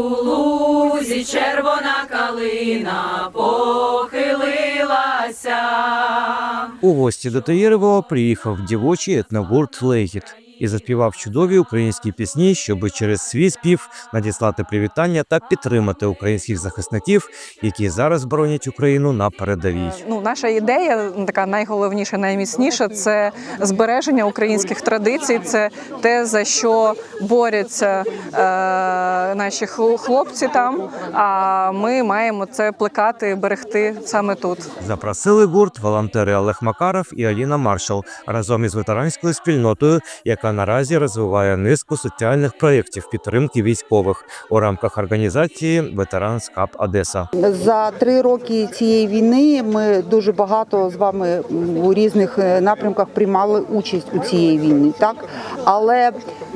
лузі червона калина похилилася. У гості до Таєрова приїхав дівочий етногурт Легіт і заспівав чудові українські пісні, щоб через свій спів надіслати привітання та підтримати українських захисників, які зараз боронять Україну на передовій. Ну, наша ідея така найголовніша, найміцніша це збереження українських традицій. Це те, за що борються е, наші хлопці там. А ми маємо це плекати, берегти саме тут. Запросили гурт волонтери Олег Макаров і Аліна Маршал разом із ветеранською спільнотою, яка наразі розвиває низку соціальних проєктів підтримки військових у рамках організації Ветеранс Хаб Одеса. За три роки цієї війни ми дуже багато з вами у різних е, напрямках приймали участь у цієї війни. Так але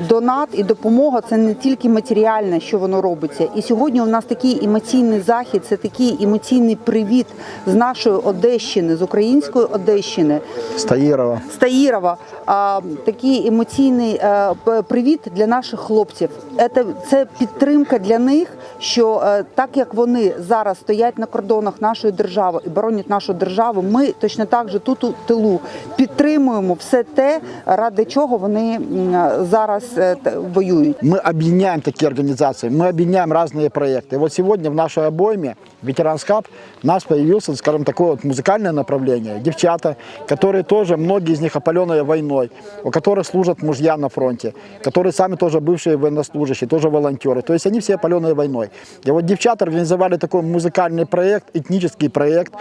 донат і допомога це не тільки матеріальне, що воно робиться. І сьогодні у нас такий емоційний захід, це такий емоційний привіт з нашої Одещини, з української Одещини. Стаїрова. Стаїрова, а, такий емоційний е, п- привіт для наших хлопців. Це, це підтримка для них, що е, так як вони зараз стоять на кордонах нашої держави і боронять нашу державу, ми точно так же тут у тилу підтримуємо все те, ради чого вони м, зараз е, т- воюють. Мы объединяем такие организации, мы объединяем разные проекты. И вот сегодня в нашей обойме Ветеранс Хаб у нас появился, скажем, такое вот музыкальное направление. Девчата, которые тоже, многие из них опаленные войной, у которых служат мужья на фронте, которые сами тоже бывшие военнослужащие, тоже волонтеры. То есть они все опаленные войной. И вот девчата организовали такой музыкальный проект, этнический проект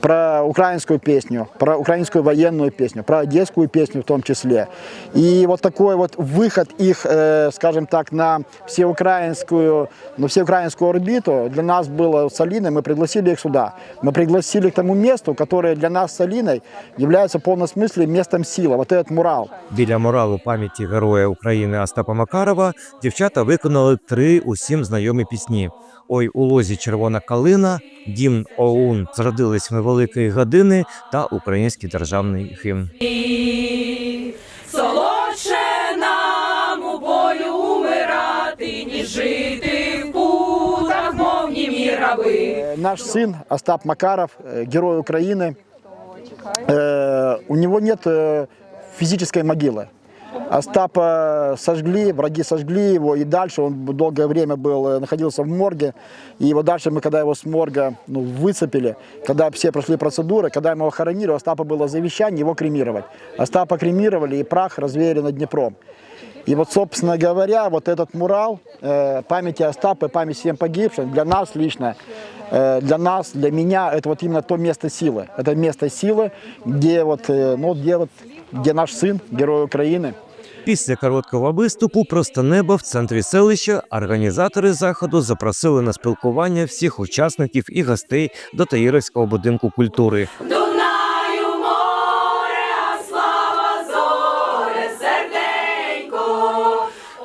про украинскую песню, про украинскую военную песню, про одесскую песню в том числе. И вот такой вот выход их, э, скажем так, на всеукраинскую, на всеукраинскую орбиту для нас было с Алиной, мы пригласили их сюда. Мы пригласили к тому месту, которое для нас с Алиной является в полном смысле местом силы. Вот этот мурал. Біля муралу пам'яті героя України Остапа Макарова дівчата виконали три усім знайомі пісні: Ой, у лозі червона калина, Дім Оун зродились ми великої години та український державний гімн. Раби. Э, Наш сын Остап Макаров, э, герой Украины, э, у него нет физической могилы. Остапа сожгли, враги сожгли его, и дальше он долгое время был, находился в морге. И его дальше мы, когда его с морга ну, выцепили, когда все прошли процедуры, когда мы его хоронили, у Остапа было завещание его кремировать. Остапа кремировали, и прах развеяли над Днепром. И вот, собственно говоря, вот этот мурал э, памяти Остапа, память всем погибшим, для нас лично, э, для нас, для меня, это вот именно то место силы. Это место силы, где вот, э, ну, где вот, где наш сын, герой Украины, Після короткого виступу просто небо в центрі селища організатори заходу запросили на спілкування всіх учасників і гостей до Таїровського будинку культури.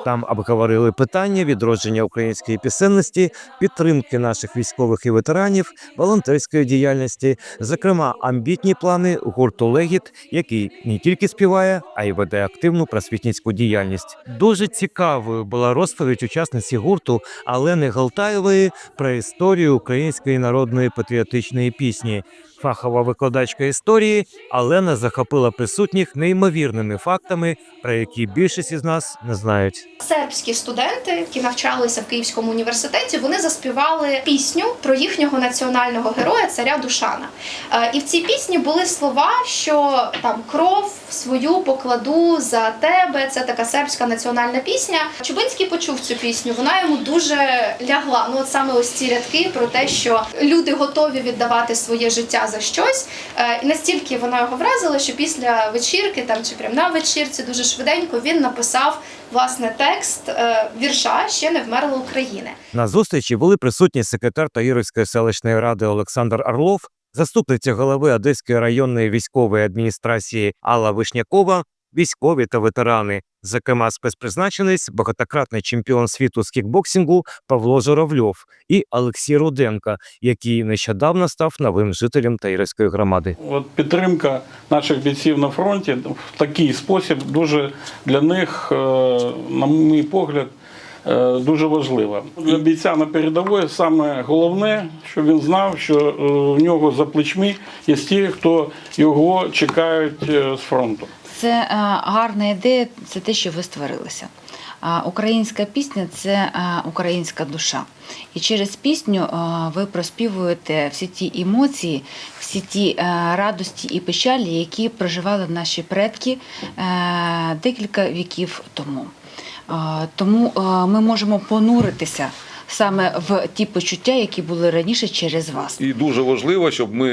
Там обговорили питання відродження української пісенності, підтримки наших військових і ветеранів, волонтерської діяльності, зокрема, амбітні плани гурту Легіт, який не тільки співає, а й веде активну просвітницьку діяльність. Дуже цікавою була розповідь учасниці гурту Алени Галтаєвої про історію української народної патріотичної пісні. Фахова викладачка історії Алена захопила присутніх неймовірними фактами, про які більшість із нас не знають. Сербські студенти, які навчалися в Київському університеті, вони заспівали пісню про їхнього національного героя царя Душана. Е, І в цій пісні були слова, що там кров свою покладу за тебе. Це така сербська національна пісня. Чубинський почув цю пісню. Вона йому дуже лягла. Ну от саме ось ці рядки про те, що люди готові віддавати своє життя за щось. Е, І настільки вона його вразила, що після вечірки, там чи прямо на вечірці, дуже швиденько він написав власне текст е, вірша Ще не вмерла України. На зустрічі були присутні секретар Таїровської селищної ради Олександр Орлов, заступниця голови Одеської районної військової адміністрації Алла Вишнякова, військові та ветерани, зокрема спецпризначенець, багатократний чемпіон світу з кікбоксингу Павло Журавльов і Олексій Руденко, який нещодавно став новим жителем Таїровської громади. От підтримка наших бійців на фронті в такий спосіб дуже для них, е, на мій погляд, е, дуже важлива. Для бійця на передовій саме головне, щоб він знав, що е, в нього за плечми є ті, хто його чекають з фронту. Це е, гарна ідея, це те, що ви створилися. Українська пісня це е, українська душа. І через пісню е, ви проспівуєте всі ті емоції, всі ті радості і печалі, які проживали наші предки декілька віків тому. Тому ми можемо понуритися саме в ті почуття, які були раніше через вас. І дуже важливо, щоб ми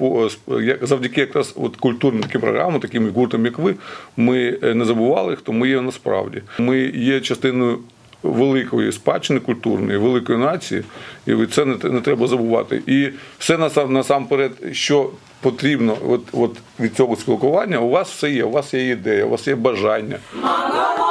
е, як- завдяки якраз от культурним таким програмам, таким гуртам, як ви, ми е, не забували, хто ми є насправді. Ми є частиною великої спадщини культурної, великої нації, і це не, не треба забувати. І все насам, насамперед, що потрібно от, от від цього спілкування, у вас все є, у вас є ідея, у вас є бажання. Мама